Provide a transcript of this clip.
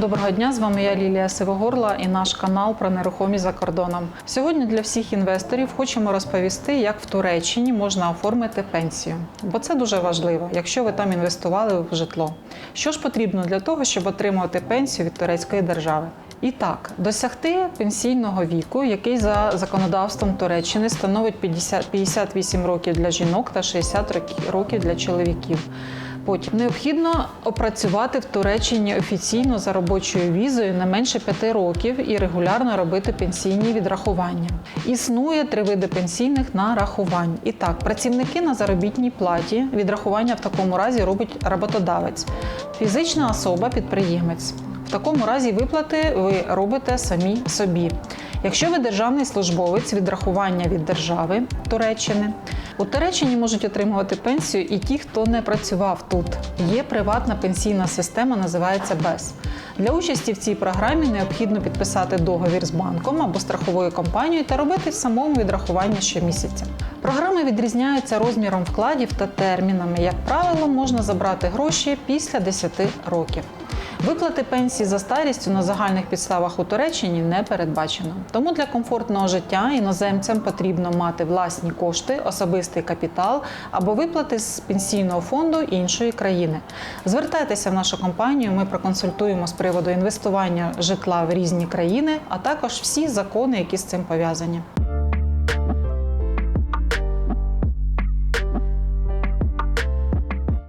Доброго дня, з вами я Лілія Сивогорла і наш канал про нерухомість за кордоном. Сьогодні для всіх інвесторів хочемо розповісти, як в Туреччині можна оформити пенсію, бо це дуже важливо, якщо ви там інвестували в житло. Що ж потрібно для того, щоб отримувати пенсію від турецької держави? І так, досягти пенсійного віку, який за законодавством Туреччини становить 50, 58 років для жінок та 60 роки- років для чоловіків. Потім необхідно опрацювати в Туреччині офіційно за робочою візою не менше 5 років і регулярно робити пенсійні відрахування. Існує три види пенсійних нарахувань. І так, працівники на заробітній платі відрахування в такому разі робить роботодавець, фізична особа підприємець. В такому разі виплати ви робите самі собі. Якщо ви державний службовець, відрахування від держави Туреччини. У Туреччині можуть отримувати пенсію і ті, хто не працював тут. Є приватна пенсійна система, називається БЕС. Для участі в цій програмі необхідно підписати договір з банком або страховою компанією та робити самому відрахування щомісяця. Програми відрізняються розміром вкладів та термінами. Як правило, можна забрати гроші після 10 років. Виплати пенсії за старістю на загальних підставах у Туреччині не передбачено. Тому для комфортного життя іноземцям потрібно мати власні кошти, особистий капітал або виплати з пенсійного фонду іншої країни. Звертайтеся в нашу компанію. Ми проконсультуємо з приводу інвестування житла в різні країни, а також всі закони, які з цим пов'язані.